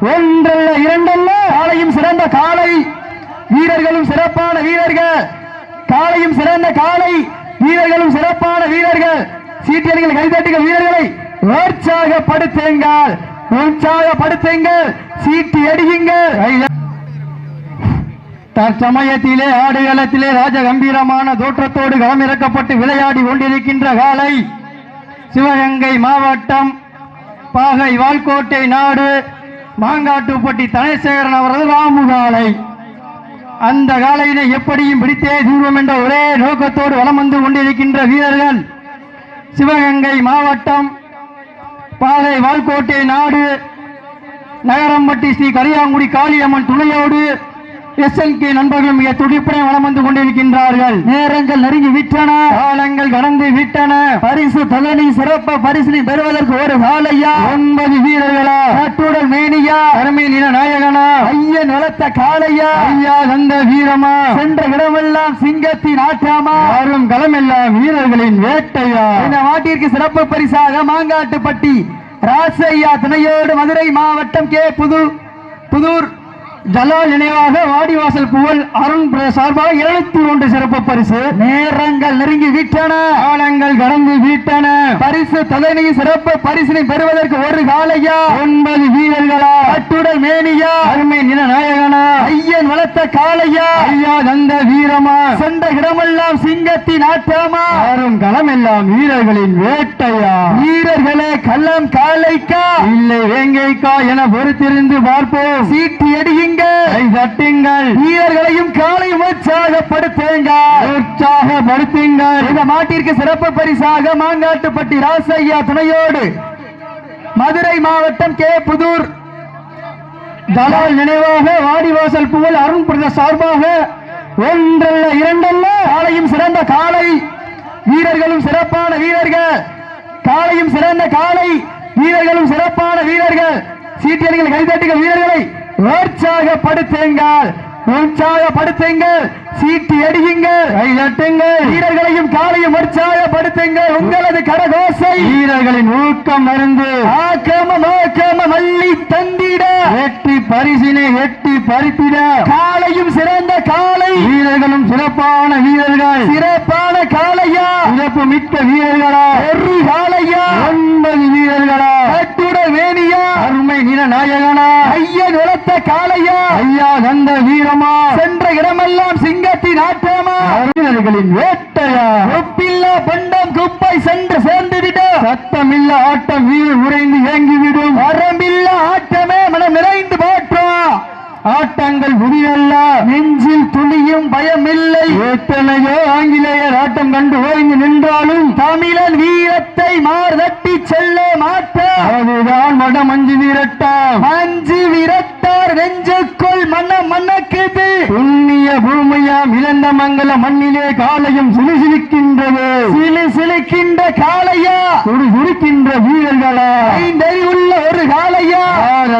ஒன்றல்ல இரண்டல்ல. காலையும் சிறந்த காலை வீரர்களும் சிறப்பான வீரர்கள். காலையும் சிறந்த காலை வீரர்களும் சிறப்பான வீரர்கள். சீட்டியர்கள் கைதட்டுகள் வீரர்களை. உற்சாகப்படுத்துங்கள். உற்சாகப்படுத்துங்கள். சீட்டி அடியுங்கள். தற்சமயத்திலே ஆடுகளத்திலே ராஜ கம்பீரமான தோற்றத்தோடு களமிறக்கப்பட்டு விளையாடி கொண்டிருக்கின்ற காலை சிவகங்கை மாவட்டம் பாகை வால்கோட்டை நாடு. மாங்காட்டுப்பட்டி தனசேகரன் அவரது ராமுகாலை அந்த காலையினை எப்படியும் பிடித்தே தீர்வோம் என்ற ஒரே நோக்கத்தோடு வலம் வந்து கொண்டிருக்கின்ற வீரர்கள். சிவகங்கை மாவட்டம் பாகை வால்கோட்டை நாடு நகரம்பட்டி ஸ்ரீ கரியாங்குடி காளியம்மன் துணையோடு எஸ்எல்கே நண்பர்கள் மிக துடிப்புடன் வளம் வந்து கொண்டிருக்கின்றார்கள். நேரங்கள் நெருங்கி விட்டன. காலங்கள் கடந்து விட்டன. பரிசு தலனி சிறப்பு பரிசினை பெறுவதற்கு ஒரு காலையா? ஒன்பது வீரர்களா கட்டுடல் மேனியா அருமை நில நாயகனா காளையா? ஐயா தந்த வீரமா? சென்ற இடமெல்லாம் சிங்கத்தின் ஆட்டாமா வரும் களமெல்லாம் வீரர்களின் வேட்டையா? இந்த மாட்டிற்கு சிறப்பு பரிசாக மாங்காட்டுப்பட்டி ராசையா துணையோடு மதுரை மாவட்டம் கே. புது புதூர் ஜலால் நினைவாக வாடிவாசல் புகழ் அருண் சார்பாக இருநூத்தி ஒன்று சிறப்பு பரிசு. நேரங்கள் நெருங்கி விட்டன. காலங்கள் கடந்து விட்டன. பரிசு தலைமை சிறப்பு பரிசினை பெறுவதற்கு ஒரு காலையா ஒன்பது வீரர்களா? கட்டுடல் மேனியா? அருமை நில நாயகனா? ஐயன் வளர்த்த காளையா? ஐயா தந்த வீரமா? சென்ற இடமெல்லாம் சிங்கத்தின் ஆட்டமா வரும் களமெல்லாம் வீரர்களின் வேட்டையா? வீரர்களே கள்ளம் காளைக்கா? இல்லை வேங்கைக்கா என பொறுத்திருந்து பார்ப்போம். சீட்டி அடியுங்கள். கை தட்டுங்கள். வீரர்களையும் காலை உற்சாகப்படுத்துங்கள். உற்சாகப்படுத்துங்கள். இந்த மாட்டிற்கு சிறப்பு பரிசாக மாங்காட்டுப்பட்டி ராசையா துணையோடு மதுரை மாவட்டம் கே புதூர். தலால் நினைவாக வாடிவாசல் புகழ் அருண் பிரத சார்பாக ஒன்றல்ல இரண்டல்ல. காலையும் சிறந்த காலை. வீரர்களும் சிறப்பான வீரர்கள். காலையும் சிறந்த காலை. வீரர்களும் சிறப்பான வீரர்கள். சீட்டியர்கள் கைதட்டுகள் வீரர்களை உற்சாகப்படுத்துங்கள் உற்சாகப்படுத்துங்கள் சீட்டி அடியுங்கள். கைதட்டுங்கள் வீரர்களையும் காலையும் உற்சாகப்படுத்துங்கள் உங்களது கரகோசை. வீரர்களின் ஊக்கம் மருந்து. ஆக்கம ஆக்கம மல்லி தந்திட. எட்டி பரிசினை எட்டி பறித்திட. காலையும் சிறந்த காலை வீரர்களும் சிறப்பான வீரர்கள். சிறப்பான காளையா. சிறப்பு மிக்க வீரர்களா. ஒரு காளையா. ஒன்பது வீரர்களா. வேணியா அருமை நில நாயகனா? ஐயன் வளர்த்த காளையா? ஐயா கந்த வீரமா? சென்ற இடமெல்லாம் சிங்கத்தின் ஆட்டமா வீரர்களின் வேட்டையா? ஒப்பில்லா பண்டம் குப்பை சென்று சேர்ந்துவிட சத்தமில்ல ஆட்டம் வீடு உறைந்து இயங்கிவிடும். முடியல்ல. நெஞ்சில் துளியும் பயமில்லை. எத்தனையோ ஆங்கிலேயர் ஆட்டம் கண்டு ஓய்ந்து நின்றாலும் தமிழன் வீரத்தை மார்தட்டி செல்ல மாட்டார் அதுதான் மட மஞ்சு விரட்டா. மஞ்சு விரட்டார் நெஞ்சுக்குள் மன்ன மன்னக்குது புண்ணிய பூமியாம் இழந்த மங்கல மண்ணிலே காலையும் சிலுசிலுக்கின்றது. சிலு சிலுக்கின்ற காளையா. சுடு சுடுக்கின்ற வீரர்களா ஐந்தறிவுள்ள ஒரு காளையா ஆறு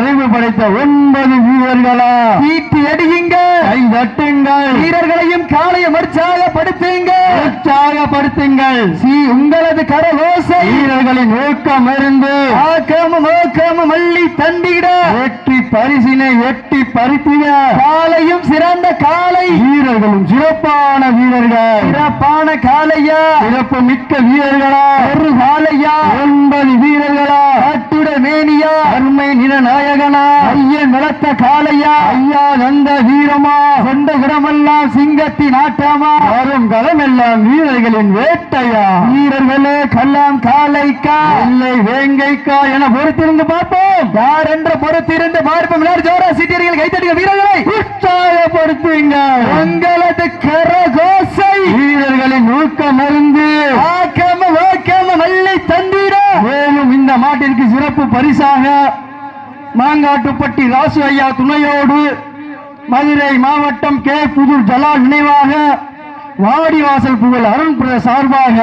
படைத்த ஒன்பது வீரர்களா. ஈட்டி அடியுங்க கை தட்டுங்கள் வீரர்களையும் காளையும் உற்சாகப்படுத்துங்க உற்சாகப்படுத்துங்கள். சி உங்களது கரகோசை. வீரர்களின் ஊக்கம் இருந்து. ஆக்கமும் ஓக்கமும் மல்லி தந்திட. வெற்றி பரிசினை எட்டி பறித்திட காலையும் சிறந்த காலை வீரர்களும் சிறப்பான வீரர்கள். சிறப்பான காளையா. சிறப்பு மிக்க வீரர்களா. ஒரு காளையா ஒன்பது வீரர்களா அட்டுட மேனியா அருமை நிலநாயகனா ஐயன் வளர்த்த காளையா ஐயா நந்த வீரமா சொந்த இடமெல்லாம் சிங்கத்தின் ஆட்டமா? வரும் களமெல்லாம் வீரர்களின் வேட்டையா? வீரர்களே கல்லாம் காளைக்கா இல்லை வேங்கைக்கா என பொறுத்திருந்து பார்ப்போம். யார் என்று பொறுத்திருந்து பார்ப்போம். ஜோரா சீட்டியர்கள் கைத்தடிக்க வீரர்களை. உற்சாகப்படுத்துங்க. உங்களது கரகோசை. வீரர்களின் ஊக்கம் மருந்து ஆக்கம ஓக்கம மல்லை தந்திட. மேலும் இந்த மாட்டிற்கு சிறப்பு பரிசாக மாங்காட்டுப்பட்டி ராசு ஐயா துணையோடு மதுரை மாவட்டம் கே புதூர் ஜலால் நினைவாக வாடிவாசல் புகழ் அருண் சார்பாக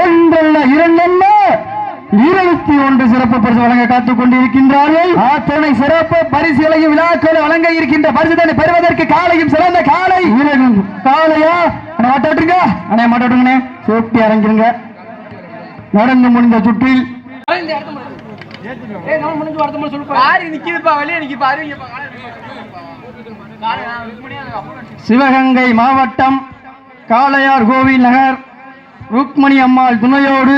ஒன்றல்ல இரண்டல்ல இருபத்தி ஒன்று சிறப்பு பரிசு வழங்க காத்துக் கொண்டிருக்கின்றார்கள். அத்தனை சிறப்பு பரிசுகளையும் விழாக்களை வழங்க இருக்கின்ற பரிசுதனை பெறுவதற்கு காலையும் சிறந்த காலை. காலையா? அண்ணா மாட்டாட்டுங்க அண்ணா மாட்டாட்டுங்கண்ணே சேஃப்டி இறங்கிருங்க நடந்து முடிந்த சுற்றில். யாரு நிக்குதுப்பா வெளியே நிக்குப்பா அறிவிங்கப்பா சிவகங்கை மாவட்டம் காளையார் கோவில் நகர் ருக்மணி அம்மாள் துணையோடு